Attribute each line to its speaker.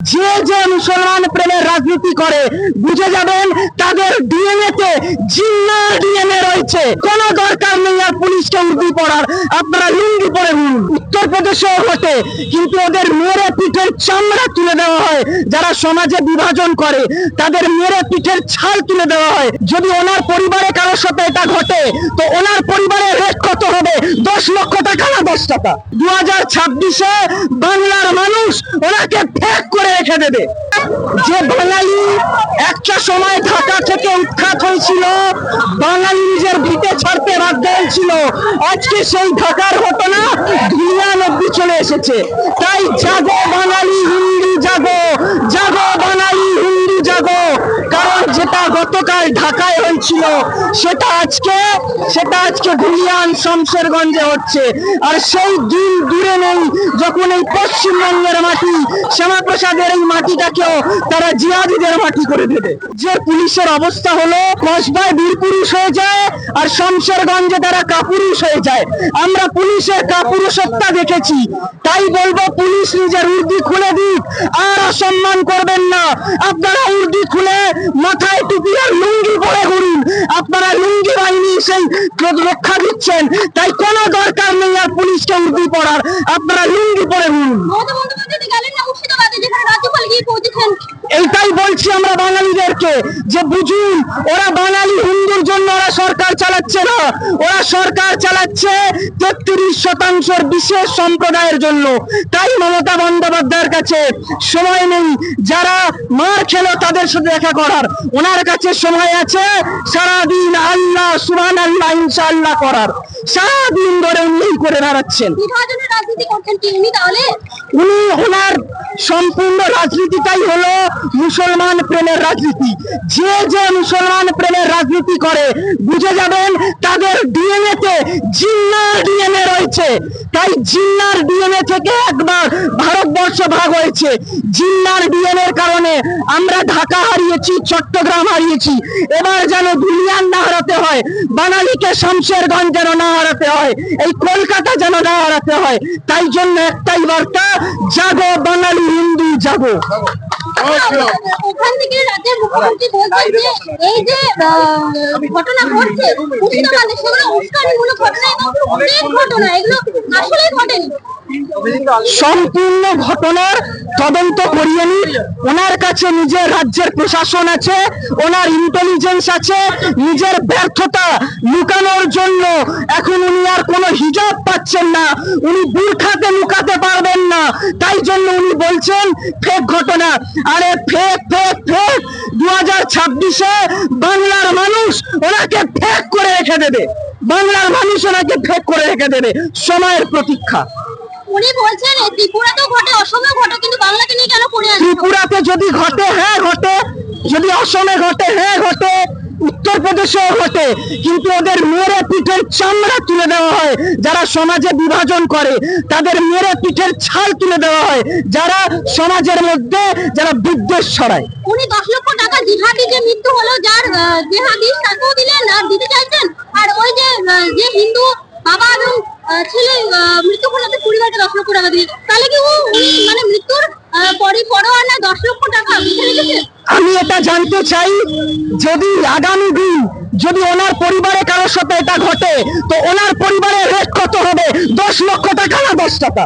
Speaker 1: যে যে মুসলমান প্রেমের রাজনীতি করে, বুঝে যাবেন তাদের ডিএনএ তে জিন্নার ডিএনএ রয়েছে। কোনো দরকার নেই আর পুলিশকে উর্দু পড়ার, আপনারা লুঙ্গি পরে ঘুরুন উত্তরপ্রদেশেও ঘটে কিন্তু ওদের মেরে পিঠের চামড়া তুলে দেওয়া হয়। যারা সমাজে বিভাজন করে, তাদের মেরে পিঠের ছাল তুলে দেওয়া হয়। যদি ওনার পরিবারে কারোর সাথে এটা ঘটে, তো ওনার পরিবারের রেট কত হবে? দশ লক্ষ টাকা না দশ টাকা? দু হাজার ছাব্বিশে বাংলার মানুষ ওনাকে ফেক রেখে দেবে। যে বাঙালি একটা সময় ঢাকা থেকে উৎখাত হয়েছিল, বাঙালি নিজের ভিটে ছাড়তে বাধ্য হয়েছিল। আজকে সেই ঢাকার ঘটনা দুনিয়ান অব্দি চলে এসেছে। তাই জাগো বাঙালি, হিন্দু জাগো। জাগো বাঙালি, হিন্দু জাগো। কারণ যেটা গতকাল ঢাকায় হয়েছিল, সেটা আজকে সেটা আজকে ধুলিয়ান শমশেরগঞ্জে হচ্ছে। আর সেই দিন দূরে নেই যখন এই পশ্চিমবঙ্গের মাটি, শ্যামাপ্রসাদের এই মাটিটাকেও তারা জিয়াদিদের মাটি করে দেবে। যে পুলিশের অবস্থা হলো, কসবায় বীরপুরুষ হয়ে যায় আর শমশেরগঞ্জে তারা কাপুরুষ হয়ে যায়। আমরা পুলিশের কাপুরুষত্বা দেখেছি। তাই বলব, পুলিশ নিজের উর্দি খুলে দিক, আর অসম্মান করবেন না। আপনারা উর্দি খুলে মাথায় টুপি আর লুঙ্গি পরে ঘুরুন। আপনারা লুঙ্গি বাহিনী সেই রক্ষা দিচ্ছেন। তাই কোনো দরকার নেই আর পুলিশকে উর্দি পড়ার। আপনারা লুঙ্গি পরে ঘুরুন। এইটাই বলছি আমরা বাঙালিদেরকে যে বুঝুন ওরা বাঙালি হিন্দুর জন্য ওরা সরকার চালাচ্ছে না। ওরা সরকার চালাচ্ছে তেত্রিশ শতাংশের বিশেষ সম্প্রদায়ের জন্য। তাই মমতা বন্দ্যোপাধ্যায়ের কাছে সময় নেই। যারা মার খেলো তাদের সাথে দেখা করার। ওনার কাছে সময় আছে সারাদিন আল্লাহ সুবহান আল্লাহ ইনশাআল্লাহ করার। সারাদিন ধরে উনি করে বেড়াচ্ছেন।
Speaker 2: রাজনীতি করছেন কি উনি তাহলে?
Speaker 1: উনি ওনার সম্পূর্ণ রাজনীতিটাই হলো মুসলমান প্রেমের রাজনীতি। যে যে মুসলমান প্রেমের রাজনীতি করে বুঝে যাবেন তাদের ডিএনএ তে জিন্নার ডিএনএ রয়েছে। তাই জিন্নার ডিএনএ থেকে একবার ভারতবর্ষ ভাগ হয়েছে। জিন্নার ডিএনএ এর কারণে আমরা ঢাকা হারিয়েছি, চট্টগ্রাম হারিয়েছি। এবার যেন দুনিয়ান না হারাতে হয়, বাঙালিকে শমশেরগঞ্জ যেন না হারাতে হয়, এই কলকাতা যেন না হারাতে হয়, তাই জন্য একটাই বার্তা, জাগো বাঙালি, হিন্দু, জাগো।
Speaker 2: ওখান থেকে রাজ্যের মুখ্যমন্ত্রী বলছেন যে এই যে ঘটনা ঘটছে মুর্শিদাবাদে সেগুলো উস্কানিমূলক ঘটনা এবং অনেক ঘটনা এগুলো আসলে ঘটেনি।
Speaker 1: সম্পূর্ণ ঘটনার তদন্ত করিয়ে নিন ওনার কাছে নিজের রাজ্যের প্রশাসন আছে ওনার ইন্টেলিজেন্স আছে নিজের ব্যর্থতা লুকানোর জন্য। এখন উনি আর কোনো হিজাব পাচ্ছেন না। উনি বুর্খাতে লুকাতে পারবেন না। তাই জন্য উনি বলছেন ফেক ঘটনা। আরে ফেক ফেক ফেক দু হাজার ছাব্বিশে বাংলার মানুষ ওনাকে ফেক করে রেখে দেবে। বাংলার মানুষ ওনাকে ফেক করে রেখে দেবে। সময়ের প্রতীক্ষা।
Speaker 2: উনি বলছেন এই ত্রিপুরাতেও ঘটে অসমেও ঘটে কিন্তু বাংলাকে নিয়ে কেন পড়ে আছে
Speaker 1: ত্রিপুরাতে যদি ঘটে হ্যাঁ ঘটে। যদি অসমে ঘটে হ্যাঁ ঘটে। উত্তরপ্রদেশেও ঘটে কিন্তু ওদের মেরে পিঠের চামড়া তুলে দেওয়া হয় যারা সমাজে বিভাজন করে। তাদের মেরে পিঠের ছাল তুলে দেওয়া হয় যারা সমাজের মধ্যে যারা বিদ্বেষ ছড়ায়।
Speaker 2: উনি দশ লক্ষ টাকা জিহাদি যে মৃত্যু হলো যার আহ, জেহাদিস তাকেও দিলেন আর দিতে চাইছেন। আর ওই যে যে হিন্দু বাবা এবং ছেলে মৃত্যু হলো তাদের পরিবারকে দশ লক্ষ টাকা দিয়ে তাহলে কি ও আহ, পরে পরোয়ানা দশ লক্ষ টাকা।
Speaker 1: আমি এটা জানতে চাই যদি আগামী দিন যদি ওনার পরিবারে কারোর সাথে এটা ঘটে তো ওনার পরিবারের রেট কত হবে? দশ লক্ষ টাকা না দশ টাকা?